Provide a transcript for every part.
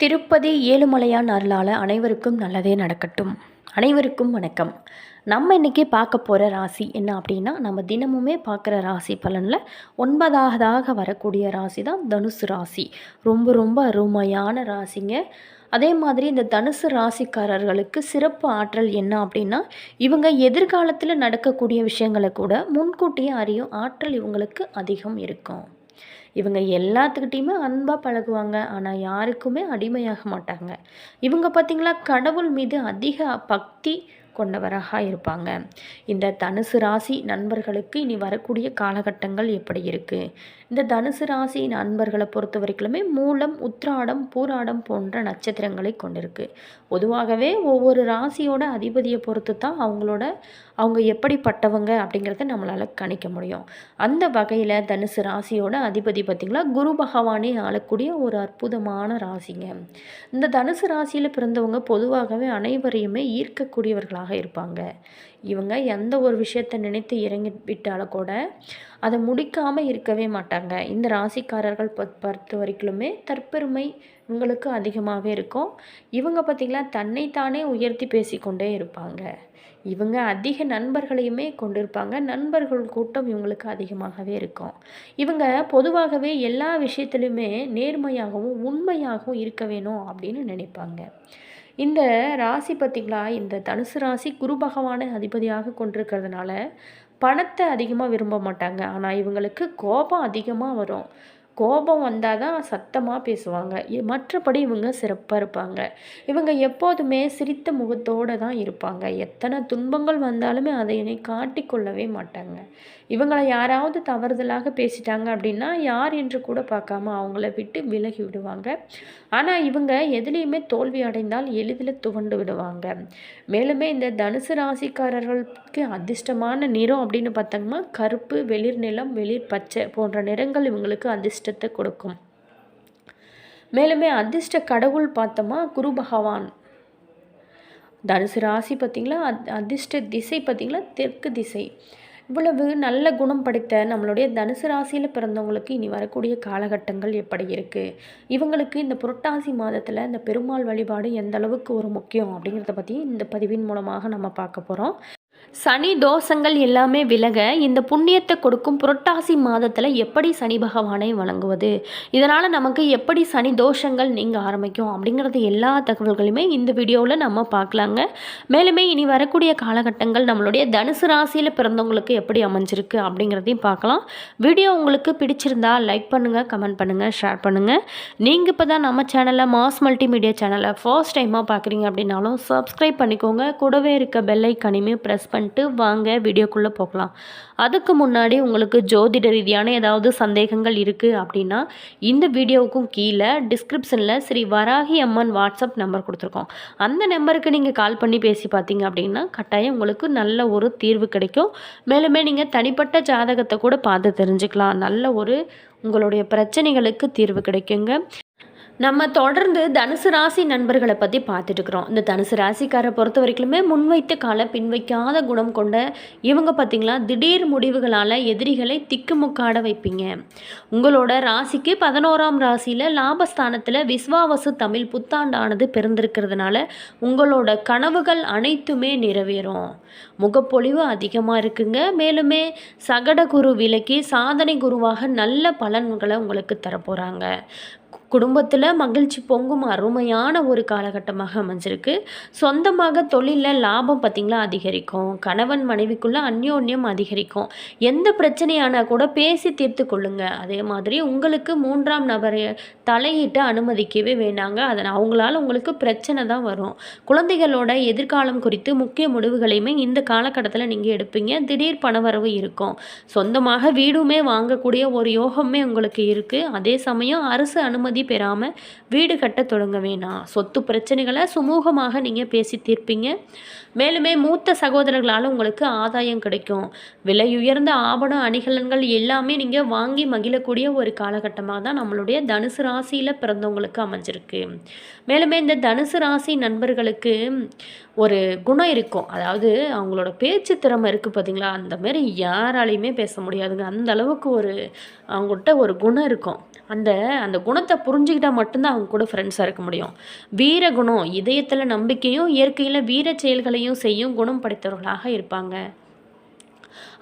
திருப்பதி ஏழுமலையான் அருளால் அனைவருக்கும் நல்லதே நடக்கட்டும். அனைவருக்கும் வணக்கம். நம்ம இன்றைக்கி பார்க்க போகிற ராசி என்ன அப்படின்னா நம்ம தினமுமே பார்க்குற ராசி பலனில் ஒன்பதாவதாக வரக்கூடிய ராசி தான் தனுசு ராசி. ரொம்ப ரொம்ப அருமையான ராசிங்க. அதே மாதிரி இந்த தனுசு ராசிக்காரர்களுக்கு சிறப்பு ஆற்றல் என்ன அப்படின்னா இவங்க எதிர்காலத்தில் நடக்கக்கூடிய விஷயங்களை கூட முன்கூட்டியே அறியும் ஆற்றல் இவங்களுக்கு அதிகம் இருக்கும். இவங்க எல்லாத்துக்கிட்டேயுமே அன்பாக பழகுவாங்க. ஆனால் யாருக்குமே அடிமையாக மாட்டாங்க. இவங்க பார்த்திங்களா கடவுள் மீது அதிக பக்தி கொண்டவராக இருப்பாங்க. இந்த தனுசு ராசி நண்பர்களுக்கு இனி வரக்கூடிய காலகட்டங்கள் எப்படி இருக்குது இந்த தனுசு ராசி நண்பர்களை பொறுத்த வரைக்குமே மூலம் உத்ராடம் பூராடம் போன்ற நட்சத்திரங்களை கொண்டிருக்கு. பொதுவாகவே ஒவ்வொரு ராசியோட அதிபதியை பொறுத்து தான் அவங்களோட அவங்க எப்படிப்பட்டவங்க அப்படிங்கிறத நம்மளால் கணிக்க முடியும். அந்த வகையில் தனுசு ராசியோட அதிபதி பார்த்திங்களா குரு பகவானே ஆளக்கூடிய ஒரு அற்புதமான ராசிங்க. இந்த தனுசு ராசியில் பிறந்தவங்க பொதுவாகவே அனைவரையுமே ஈர்க்கக்கூடியவர்களாக இருப்பாங்க. இவங்க எந்த ஒரு விஷயத்தை நினைத்து இறங்கி விட்டாலும் கூட அதை முடிக்காமல் இருக்கவே மாட்டாங்க. இந்த ராசிக்காரர்கள் பொறுத்த வரைக்குமே தற்பெருமை இவங்களுக்கு அதிகமாகவே இருக்கும். இவங்க பார்த்திங்களா தன்னைத்தானே உயர்த்தி பேசிக்கொண்டே இருப்பாங்க. இவங்க அதிக நண்பர்களையுமே கொண்டிருப்பாங்க. நண்பர்கள் கூட்டம் இவங்களுக்கு அதிகமாகவே இருக்கும். இவங்க பொதுவாகவே எல்லா விஷயத்துலையுமே நேர்மையாகவும் உண்மையாகவும் இருக்க வேணும் அப்படின்னு நினைப்பாங்க. இந்த ராசி பார்த்திங்களா இந்த தனுசு ராசி குரு பகவானை அதிபதியாக கொண்டிருக்கிறதுனால பணத்தை அதிகமாக விரும்ப மாட்டாங்க. ஆனால் இவங்களுக்கு கோபம் அதிகமாக வரும். கோபம் வந்தால் தான் சத்தமாக பேசுவாங்க மற்றபடி இவங்க சிறப்பாக இருப்பாங்க. இவங்க எப்போதுமே சிரித்த முகத்தோடு தான் இருப்பாங்க. எத்தனை துன்பங்கள் வந்தாலுமே அதை காட்டிக்கொள்ளவே மாட்டாங்க. இவங்களை யாராவது தவறுதலாக பேசிட்டாங்க அப்படின்னா யார் என்று கூட பார்க்காம அவங்கள விட்டு விலகி விடுவாங்க. ஆனால் இவங்க எதுலேயுமே தோல்வி அடைந்தால் எளிதில் துவண்டு விடுவாங்க. மேலுமே இந்த தனுசு ராசிக்காரர்களுக்கு அதிர்ஷ்டமான நிறம் அப்படின்னு பார்த்தோம்னா கருப்பு வெளிர் நிலம் வெளிர் பச்சை போன்ற நிறங்கள் இவங்களுக்கு அதிர்ஷ்டத்தை கொடுக்கும். மேலுமே அதிர்ஷ்ட கடவுள் பார்த்தோமா? குரு பகவான். தனுசு ராசி பார்த்திங்களா? அதிர்ஷ்ட திசை பார்த்திங்களா? தெற்கு திசை. இவ்வளவு நல்ல குணம் படைத்த நம்மளுடைய தனுசு ராசியில் பிறந்தவங்களுக்கு இனி வரக்கூடிய காலகட்டங்கள் எப்படி இருக்குது இவங்களுக்கு இந்த புரட்டாசி மாதத்தில் இந்த பெருமாள் வழிபாடு எந்த அளவுக்கு ஒரு முக்கியம் அப்படிங்கிறத பற்றி இந்த பதிவின் மூலமாக நம்ம பார்க்க போகிறோம் சனி தோஷங்கள் எல்லாமே விலக இந்த புண்ணியத்தை கொடுக்கும் புரட்டாசி மாதத்தில் எப்படி சனி பகவானை வழங்குவது இதனால் நமக்கு எப்படி சனி தோஷங்கள் நீங்கள் ஆரம்பிக்கும்? அப்படிங்கிறது எல்லா தகவல்களையுமே இந்த வீடியோவில் நம்ம பார்க்கலாங்க. மேலுமே இனி வரக்கூடிய காலகட்டங்கள் நம்மளுடைய தனுசு ராசியில் பிறந்தவங்களுக்கு எப்படி அமைஞ்சிருக்கு அப்படிங்கிறதையும் பார்க்கலாம். வீடியோ உங்களுக்கு பிடிச்சிருந்தா லைக் பண்ணுங்கள் கமெண்ட் பண்ணுங்கள் ஷேர் பண்ணுங்கள் நீங்கள் இப்போ தான் நம்ம சேனலை மாஸ் மல்டிமீடியா சேனலை ஃபர்ஸ்ட் டைமாக பார்க்குறீங்க அப்படின்னாலும் சப்ஸ்கிரைப் பண்ணிக்கோங்க. கூடவே இருக்க பெல்லைக்கனையுமே ப்ரெஸ் பண்ணிட்டு வாங்க வீடியோக்குள்ளே போகலாம். அதுக்கு முன்னாடி உங்களுக்கு ஜோதிட ரீதியான ஏதாவது சந்தேகங்கள் இருக்குது அப்படின்னா இந்த வீடியோவுக்கும் கீழே டிஸ்கிரிப்ஷனில் ஸ்ரீ வராகி அம்மன் வாட்ஸ்அப் நம்பர் கொடுத்துருக்கோம். அந்த நம்பருக்கு நீங்கள் கால் பண்ணி பேசி பார்த்தீங்க அப்படின்னா கட்டாயம் உங்களுக்கு நல்ல ஒரு தீர்வு கிடைக்கும். மேலுமே நீங்கள் தனிப்பட்ட ஜாதகத்தை கூட பார்த்து தெரிஞ்சுக்கலாம். நல்ல ஒரு உங்களுடைய பிரச்சனைகளுக்கு தீர்வு கிடைக்குங்க. நம்ம தொடர்ந்து தனுசு ராசி நண்பர்களை பற்றி பார்த்துட்டு இருக்கிறோம். இந்த தனுசு ராசிக்காரை பொறுத்த வரைக்குமே முன்வைத்த கால பின்வைக்காத குணம் கொண்ட இவங்க பார்த்திங்களா திடீர் முடிவுகளால் எதிரிகளை திக்குமுக்காட வைப்பீங்க. உங்களோட ராசிக்கு பதினோராம் ராசியில் லாபஸ்தானத்தில் விஸ்வாவசு தமிழ் புத்தாண்டானது பிறந்திருக்கிறதுனால உங்களோட கனவுகள் அனைத்துமே நிறைவேறும். முகப்பொழிவு அதிகமாக இருக்குங்க. மேலுமே சகட குரு விலக்கி சாதனை குருவாக நல்ல பலன்களை உங்களுக்கு தரப்போகிறாங்க குடும்பத்தில் மகிழ்ச்சி பொங்கும் அருமையான ஒரு காலகட்டமாக அமைஞ்சிருக்கு. சொந்தமாக தொழிலில் லாபம் பார்த்திங்களா அதிகரிக்கும். கணவன் மனைவிக்குள்ளே அந்யோன்யம் அதிகரிக்கும். எந்த பிரச்சனையானால் கூட பேசி தீர்த்து கொள்ளுங்க. அதே மாதிரி உங்களுக்கு மூன்றாம் நபரை தலையிட்டு அனுமதிக்கவே வேண்டாங்க அதனால் அவங்களால உங்களுக்கு பிரச்சனை தான் வரும். குழந்தைகளோட எதிர்காலம் குறித்து முக்கிய முடிவுகளையுமே இந்த காலகட்டத்தில் நீங்கள் எடுப்பீங்க. திடீர் பணவரவு இருக்கும். சொந்தமாக வீடுமே வாங்கக்கூடிய ஒரு யோகமே உங்களுக்கு இருக்குது அதே சமயம் அரசு அனுமதி பெறாமல் வீடு கட்ட தொடங்க வேணாம் சொத்து பிரச்சனைகளை சுமூகமாக நீங்கள் பேசி தீர்ப்பீங்க. மேலுமே மூத்த சகோதரர்களால் உங்களுக்கு ஆதாயம் கிடைக்கும். விலை உயர்ந்த ஆவண அணிகலன்கள் எல்லாமே நீங்கள் வாங்கி மகிழக்கூடிய ஒரு காலகட்டமாக தான் நம்மளுடைய தனுசு ராசியில் பிறந்தவங்களுக்கு அமைஞ்சிருக்கு. மேலுமே இந்த தனுசு ராசி நண்பர்களுக்கு ஒரு குணம் இருக்கும். அதாவது அவங்களோட பேச்சு திறமை இருக்குது பார்த்தீங்களா அந்த மாதிரி யாராலையுமே பேச முடியாதுங்க. அந்த அளவுக்கு ஒரு அவங்கள்ட்ட ஒரு குணம் இருக்கும். அந்த அந்த குணத்தை புரிஞ்சுக்கிட்டால் மட்டும்தான் அவங்க கூட ஃப்ரெண்ட்ஸாக இருக்க முடியும். வீர குணம் இதயத்தில் நம்பிக்கையும் இயற்கையில் வீர செயல்களையும் செய்யும் குணம் படைத்தவர்களாக இருப்பாங்க.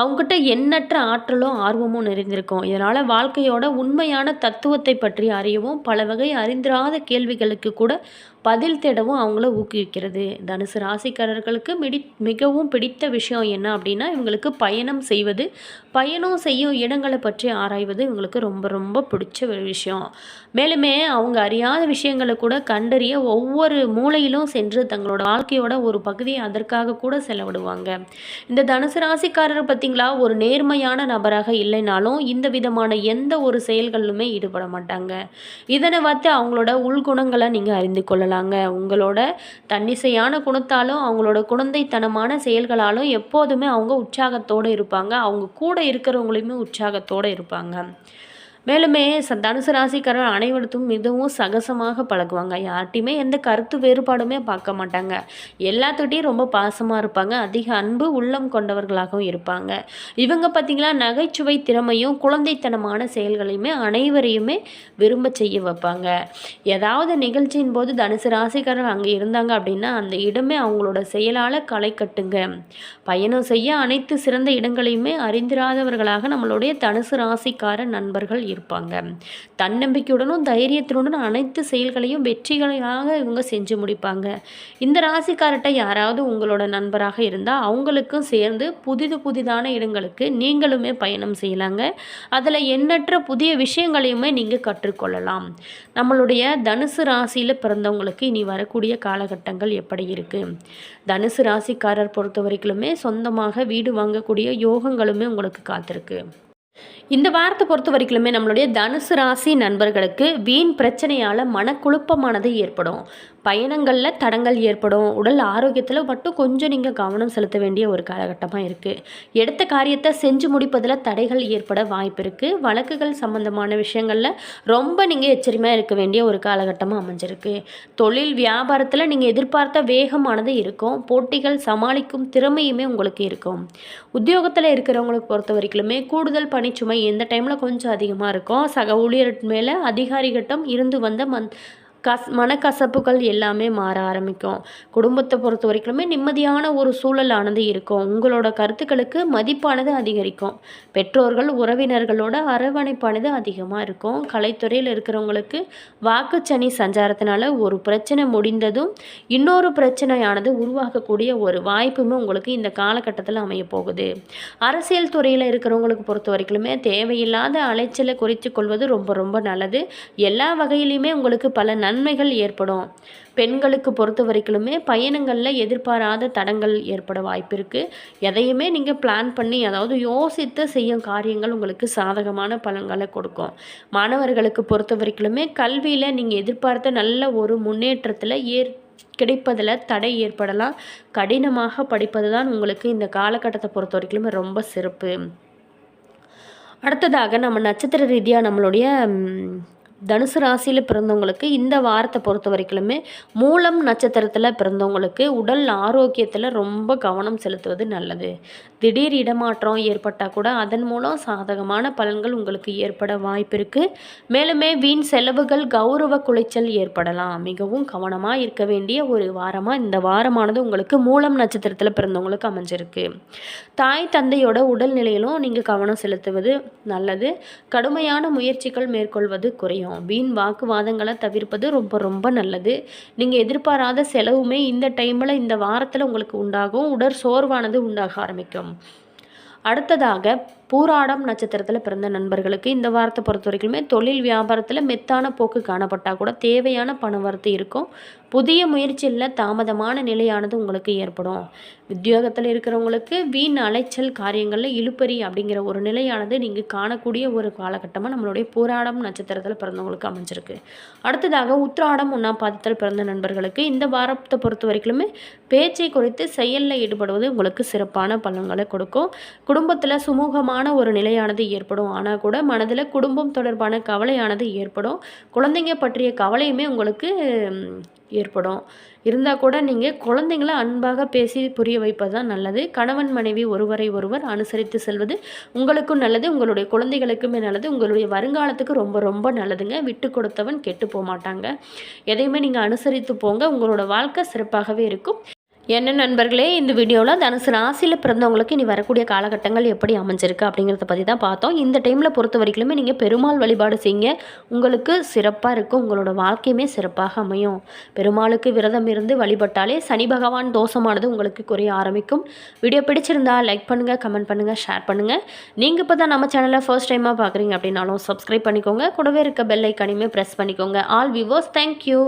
அவங்ககிட்ட எண்ணற்ற ஆற்றலும் ஆர்வமும் நிறைந்திருக்கும். இதனால் வாழ்க்கையோட உண்மையான தத்துவத்தை பற்றி அறியவும் பல வகை அறிந்திராத கேள்விகளுக்கு கூட பதில் தேடவும் அவங்கள ஊக்குவிக்கிறது. தனுசு ராசிக்காரர்களுக்கு மிடி மிகவும் பிடித்த விஷயம் என்ன அப்படின்னா இவங்களுக்கு பயணம் செய்வது. பயணம் செய்யும் இடங்களை பற்றி ஆராய்வது இவங்களுக்கு ரொம்ப ரொம்ப பிடிச்ச ஒரு விஷயம். மேலுமே அவங்க அறியாத விஷயங்களை கூட கண்டறிய ஒவ்வொரு மூலையிலும் சென்று தங்களோட வாழ்க்கையோட ஒரு பகுதியை அதற்காக கூட செலவிடுவாங்க. இந்த தனுசு ராசிக்காரர் பார்த்தீங்களா ஒரு நேர்மையான நபராக இல்லைனாலும் இந்த விதமான எந்த ஒரு செயல்களிலுமே ஈடுபட மாட்டாங்க. இதனை பார்த்து அவங்களோட உள்குணங்களை நீங்கள் அறிந்து கொள்ளலாங்க. உங்களோட தன்னிசையான குணத்தாலும் அவங்களோட குழந்தைத்தனமான செயல்களாலும் எப்போதுமே அவங்க உற்சாகத்தோடு இருப்பாங்க. அவங்க கூட இருக்கிறவங்களையுமே உற்சாகத்தோடு இருப்பாங்க. மேலுமே ச தனுசு ராசிக்காரர் அனைவருக்கும் மிகவும் சகசமாக பழகுவாங்க. யார்ட்டையுமே எந்த கருத்து வேறுபாடுமே பார்க்க மாட்டாங்க. எல்லாத்துக்கிட்டையும் ரொம்ப பாசமாக இருப்பாங்க. அதிக அன்பு உள்ளம் கொண்டவர்களாகவும் இருப்பாங்க. இவங்க பார்த்திங்களா நகைச்சுவை திறமையும் குழந்தைத்தனமான செயல்களையுமே அனைவரையுமே விரும்ப செய்ய வைப்பாங்க. ஏதாவது நிகழ்ச்சியின் போது தனுசு ராசிக்காரர் அங்கே இருந்தாங்க அப்படின்னா அந்த இடமே அவங்களோட செயலால் களை கட்டுங்க. பயணம் செய்ய அனைத்து சிறந்த இடங்களையுமே அறிந்திராதவர்களாக நம்மளுடைய தனுசு ராசிக்கார நண்பர்கள் இருப்பாங்க. தன்னம்பிக்கையுடனும் தைரியத்துடனும் அனைத்து செயல்களையும் வெற்றிகளாக இவங்க செஞ்சு முடிப்பாங்க. இந்த ராசிக்காரர்கிட்ட யாராவது உங்களோட நண்பராக இருந்தால் அவங்களுக்கும் சேர்ந்து புதிது புதிதான இடங்களுக்கு நீங்களுமே பயணம் செய்யலாங்க. அதில் எண்ணற்ற புதிய விஷயங்களையுமே நீங்கள் கற்றுக்கொள்ளலாம். நம்மளுடைய தனுசு ராசியில் பிறந்தவங்களுக்கு இனி வரக்கூடிய காலகட்டங்கள் எப்படி இருக்குது தனுசு ராசிக்காரர் பொறுத்த வரைக்குமே சொந்தமாக வீடு வாங்கக்கூடிய யோகங்களுமே உங்களுக்கு காத்திருக்கு. இந்த வாரத்தை பொறுத்த வரைக்குமே நம்மளுடைய தனுசு ராசி நண்பர்களுக்கு வீண் பிரச்சனையால் மனக்குழப்பமானது ஏற்படும். பயணங்களில் தடங்கள் ஏற்படும். உடல் ஆரோக்கியத்தில் மட்டும் கொஞ்சம் நீங்கள் கவனம் செலுத்த வேண்டிய ஒரு காலகட்டமாக இருக்குது எடுத்த காரியத்தை செஞ்சு முடிப்பதில் தடைகள் ஏற்பட வாய்ப்பு இருக்குது வழக்குகள் சம்மந்தமான விஷயங்களில் ரொம்ப நீங்கள் எச்சரிமையாக இருக்க வேண்டிய ஒரு காலகட்டமாக அமைஞ்சிருக்கு. தொழில் வியாபாரத்தில் நீங்கள் எதிர்பார்த்த வேகமானது இருக்கும். போட்டிகள் சமாளிக்கும் திறமையுமே உங்களுக்கு இருக்கும். உத்தியோகத்தில் இருக்கிறவங்களுக்கு பொறுத்த வரைக்குமே கூடுதல் பணிச்சுமை எந்த டைமில் கொஞ்சம் அதிகமாக இருக்கும். சக ஊழியர் மேலே அதிகாரிகட்டம் இருந்து வந்த மந் கஸ் மனக்கசப்புகள் எல்லாமே மாற ஆரம்பிக்கும். குடும்பத்தை பொறுத்த வரைக்குமே நிம்மதியான ஒரு சூழலானது இருக்கும். உங்களோட கருத்துக்களுக்கு மதிப்பானது அதிகரிக்கும். பெற்றோர்கள் உறவினர்களோட அரவணைப்பானது அதிகமாக இருக்கும். கலைத்துறையில் இருக்கிறவங்களுக்கு வாக்குச்சனி சஞ்சாரத்தினால ஒரு பிரச்சனை முடிந்ததும் இன்னொரு பிரச்சனையானது உருவாகக்கூடிய ஒரு வாய்ப்புமே உங்களுக்கு இந்த காலகட்டத்தில் அமைய போகுது அரசியல் துறையில் இருக்கிறவங்களுக்கு பொறுத்த வரைக்குமே தேவையில்லாத அலைச்சலை குறித்து கொள்வது ரொம்ப ரொம்ப நல்லது. எல்லா வகையிலையுமே உங்களுக்கு பல நன் நன்மைகள் ஏற்படும். பெண்களுக்கு பொறுத்த வரைக்குமே பயணங்களில் எதிர்பாராத தடங்கள் ஏற்பட வாய்ப்பு இருக்குது எதையுமே நீங்கள் பிளான் பண்ணி அதாவது யோசித்து செய்யும் காரியங்கள் உங்களுக்கு சாதகமான பலன்களை கொடுக்கும். மாணவர்களுக்கு பொறுத்த வரைக்குமே கல்வியில் நீங்கள் எதிர்பார்த்த நல்ல ஒரு முன்னேற்றத்தில் ஏற் கிடைப்பதில் தடை ஏற்படலாம். கடினமாக படிப்பது தான் உங்களுக்கு இந்த காலகட்டத்தை பொறுத்த வரைக்குமே ரொம்ப சிறப்பு. அடுத்ததாக நம்ம நட்சத்திர ரீதியாக நம்மளுடைய தனுசு ராசியில் பிறந்தவங்களுக்கு இந்த வாரத்தை பொறுத்த வரைக்குமே மூலம் நட்சத்திரத்தில் பிறந்தவங்களுக்கு உடல் ஆரோக்கியத்தில் ரொம்ப கவனம் செலுத்துவது நல்லது. திடீர் இடமாற்றம் ஏற்பட்டால் கூட அதன் மூலம் சாதகமான பலன்கள் உங்களுக்கு ஏற்பட வாய்ப்பு இருக்குது மேலுமே வீண் செலவுகள் கௌரவ குலைச்சல் ஏற்படலாம். மிகவும் கவனமாக இருக்க வேண்டிய ஒரு வாரமாக இந்த வாரமானது உங்களுக்கு மூலம் நட்சத்திரத்தில் பிறந்தவங்களுக்கு அமைஞ்சிருக்கு. தாய் தந்தையோட உடல்நிலையிலும் நீங்கள் கவனம் செலுத்துவது நல்லது. கடுமையான முயற்சிகள் மேற்கொள்வது குறையும். முடியும் வீண் வாக்குவாதங்களை தவிர்ப்பது ரொம்ப ரொம்ப நல்லது. நீங்கள் எதிர்பாராத செலவுமே இந்த டைமில் இந்த வாரத்தில் உங்களுக்கு உண்டாகும். உடற் சோர்வானது உண்டாக ஆரம்பிக்கும். அடுத்ததாக பூராடம் நட்சத்திரத்தில் பிறந்த நண்பர்களுக்கு இந்த வாரத்தை பொறுத்த வரைக்குமே தொழில் வியாபாரத்தில் மெத்தான போக்கு காணப்பட்டால் கூட தேவையான பண வரத்து இருக்கும். புதிய முயற்சியில் தாமதமான நிலையானது உங்களுக்கு ஏற்படும். உத்தியோகத்தில் இருக்கிறவங்களுக்கு வீண் அலைச்சல் காரியங்களில் இழுப்பறி அப்படிங்கிற ஒரு நிலையானது நீங்கள் காணக்கூடிய ஒரு காலகட்டமாக நம்மளுடைய போராடம் நட்சத்திரத்தில் பிறந்தவங்களுக்கு அமைஞ்சிருக்கு. அடுத்ததாக உத்ராடம் ஒன்றாம் பாதத்தில் பிறந்த நண்பர்களுக்கு இந்த வாரத்தை பொறுத்த வரைக்குமே பேச்சை குறித்து செயலில் ஈடுபடுவது உங்களுக்கு சிறப்பான பலன்களை கொடுக்கும். குடும்பத்தில் சுமூகமான ஒரு நிலையானது ஏற்படும். ஆனால் கூட மனதில் குடும்பம் தொடர்பான கவலையானது ஏற்படும். குழந்தைங்க பற்றிய கவலையுமே உங்களுக்கு ஏற்படும். இருந்தால் கூட நீங்கள் குழந்தைங்கள அன்பாக பேசி புரிய வைப்பது தான் நல்லது. கணவன் மனைவி ஒருவரை ஒருவர் அனுசரித்து செல்வது உங்களுக்கும் நல்லது. உங்களுடைய குழந்தைகளுக்குமே நல்லது. உங்களுடைய வருங்காலத்துக்கு ரொம்ப ரொம்ப நல்லதுங்க. விட்டு கொடுத்தவன் கெட்டு போக மாட்டாங்க எதையுமே நீங்கள் அனுசரித்து போங்க. உங்களோட வாழ்க்கை சிறப்பாகவே இருக்கும். என்ன நண்பர்களே இந்த வீடியோவில் தனுசு ராசியில் பிறந்தவங்களுக்கு இனி வரக்கூடிய காலகட்டங்கள் எப்படி அமைஞ்சிருக்கு அப்படிங்கிறத பற்றி தான் பார்த்தோம். இந்த டைமில் பொறுத்த வரைக்குமே நீங்கள் பெருமாள் வழிபாடு செய்யுங்க. உங்களுக்கு சிறப்பாக இருக்கும். உங்களோட வாழ்க்கையுமே சிறப்பாக அமையும். பெருமாளுக்கு விரதம் இருந்து வழிபட்டாலே சனி பகவான் தோஷமானது உங்களுக்கு குறைய ஆரம்பிக்கும். வீடியோ பிடிச்சிருந்தா லைக் பண்ணுங்கள் கமெண்ட் பண்ணுங்கள் ஷேர் பண்ணுங்கள் நீங்கள் இப்போ தான் நம்ம சேனலை ஃபர்ஸ்ட் டைமாக பார்க்குறீங்க அப்படின்னாலும் சப்ஸ்கிரைப் பண்ணிக்கோங்க. கூடவே இருக்க பெல் ஐக்கானையுமே ப்ரெஸ் பண்ணிக்கோங்க. All viewers thank you